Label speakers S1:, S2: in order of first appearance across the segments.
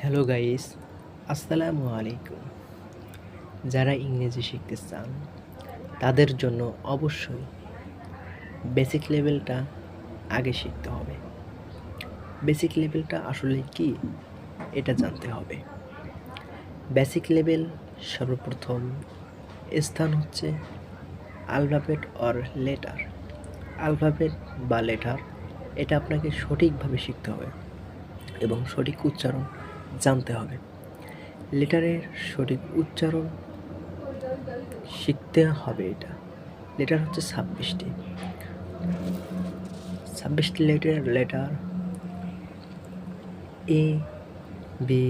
S1: Hello guys আসসালামু আলাইকুম। যারা ইংরেজি শিখতে চান, তাদের জন্য অবশ্যই বেসিক লেভেলটা আগে শিখতে হবে। বেসিক লেভেলটা আসলে কি, এটা জানতে হবে। বেসিক লেভেল সর্বপ্রথম স্থান হচ্ছে আলফাবেট অর লেটার আলফাবেট বা লেটার এটা আপনাকে সঠিকভাবে শিখতে হবে এবং সঠিক উচ্চারণ জানতে হবে। লেটারের সঠিক উচ্চারণ শিখতে হবে এটা। লেটার হচ্ছে ছাব্বিশটি। ছাব্বিশটি letter letter A, B,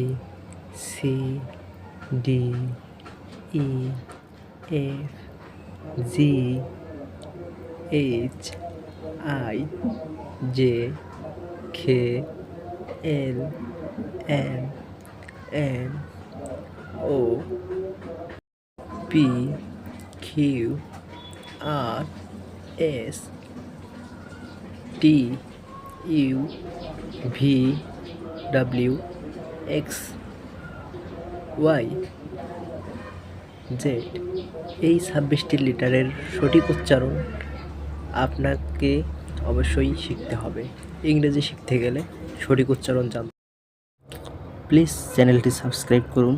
S1: C, D, E, F, G, H, I, J K L M N O P Q R S T U V W X Y Z এই ছাব্বিশটি লিটারের সঠিক উচ্চারণ আপনাকে অবশ্যই শিখতে হবে। ইংরেজি শিখতে গেলে সঠিক উচ্চারণ জানতে প্লিজ চ্যানেলটি সাবস্ক্রাইব করুন।